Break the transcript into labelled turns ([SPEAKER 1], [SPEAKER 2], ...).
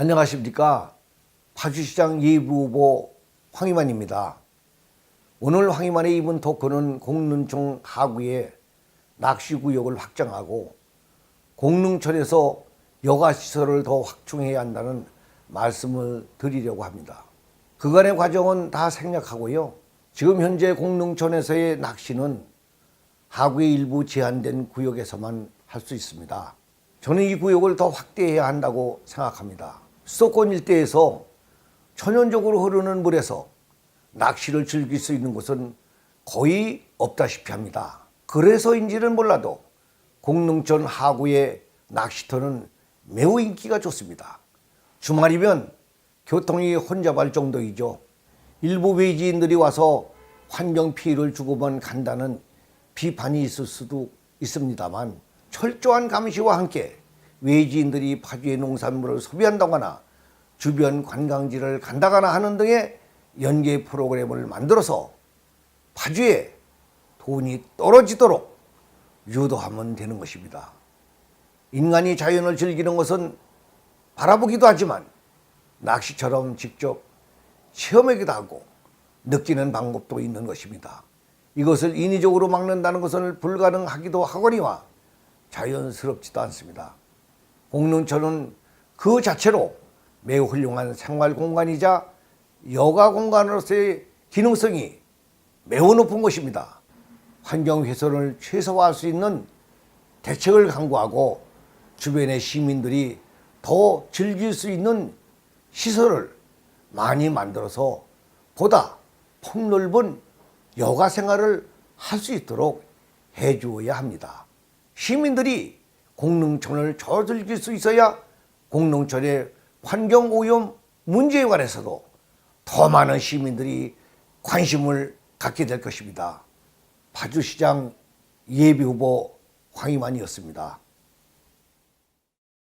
[SPEAKER 1] 안녕하십니까. 파주시장 예부후보 황희만입니다. 오늘 황희만의 입은 토크는 공릉청 하구의 낚시구역을 확장하고 공릉천에서 여가시설을 더 확충해야 한다는 말씀을 드리려고 합니다. 그간의 과정은 다 생략하고요. 지금 현재 공릉천에서의 낚시는 하구의 일부 제한된 구역에서만 할 수 있습니다. 저는 이 구역을 더 확대해야 한다고 생각합니다. 수도권 일대에서 천연적으로 흐르는 물에서 낚시를 즐길 수 있는 곳은 거의 없다시피 합니다. 그래서인지는 몰라도 공릉천 하구의 낚시터는 매우 인기가 좋습니다. 주말이면 교통이 혼잡할 정도이죠. 일부 외지인들이 와서 환경 피해를 주고만 간다는 비판이 있을 수도 있습니다만 철저한 감시와 함께 외지인들이 파주의 농산물을 소비한다거나 주변 관광지를 간다거나 하는 등의 연계 프로그램을 만들어서 파주에 돈이 떨어지도록 유도하면 되는 것입니다. 인간이 자연을 즐기는 것은 바라보기도 하지만 낚시처럼 직접 체험하기도 하고 느끼는 방법도 있는 것입니다. 이것을 인위적으로 막는다는 것은 불가능하기도 하거니와 자연스럽지도 않습니다. 공릉천은 그 자체로 매우 훌륭한 생활 공간이자 여가 공간으로서의 기능성이 매우 높은 것입니다. 환경 훼손을 최소화할 수 있는 대책을 강구하고 주변의 시민들이 더 즐길 수 있는 시설을 많이 만들어서 보다 폭넓은 여가 생활을 할 수 있도록 해주어야 합니다. 시민들이 공릉천을 저 즐길 수 있어야 공릉천의 환경 오염 문제에 관해서도 더 많은 시민들이 관심을 갖게 될 것입니다. 파주시장 예비후보 황희만이었습니다.